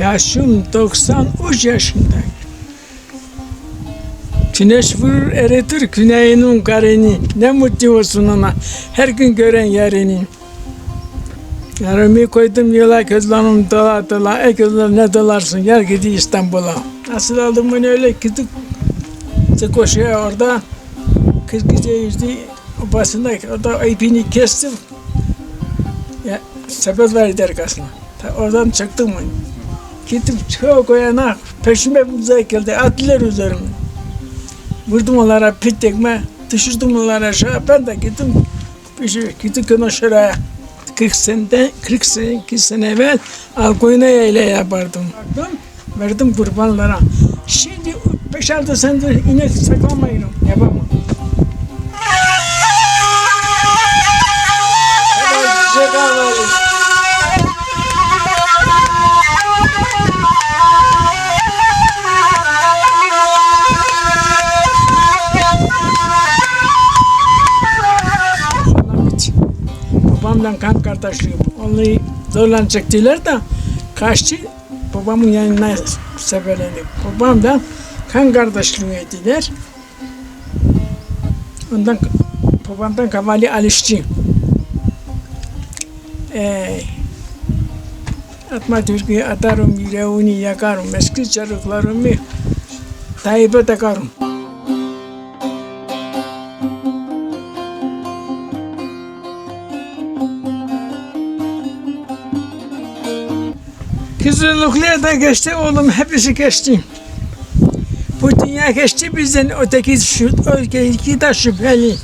Yaşım 93 yaşındayım. Güneş vurur eritir güneyinin karını. Ne mutlu olsun ona. Her gün gören yerini. Yarımı koydum yola gözlerim dola dola. E gözler ne dolarsın gel gidi İstanbul'a. Nasıl aldım bunu öyle gidip koşuyor orada. Kız gece yüzdü. Basında orada ipini kestim. Ya, sepet verdi arkasına. Oradan çıktım ben. Gittim çok o yana peşime buzağa geldi. Attılar üzerime. Vurdum onlara pit tekme. Düşürdüm onlara aşağı. Ben de gittim. Bir şey gittim kına şuraya. 40 senede, 40 sene, 2 sene evvel Alkoyna ile yapardım. Baktım, verdim kurbanlara. Şimdi 5-6 senedir inek saklamayırım. Yapamam. Size Babamla kan kardeşliğim. Onları zorla çektiler de kaçtı. Babamın yanına seferlendik. Babam da kan kardeşliği ettiler. Ondan babamdan kavali alıştı. Ee, atma türküyü atarım, yüreğini yakarım, eski çarıklarımı Tayyip'e takarım. Kızıllıklar da geçti oğlum hepsi geçti. Bu dünya geçti bizden öteki, öteki de şüpheli.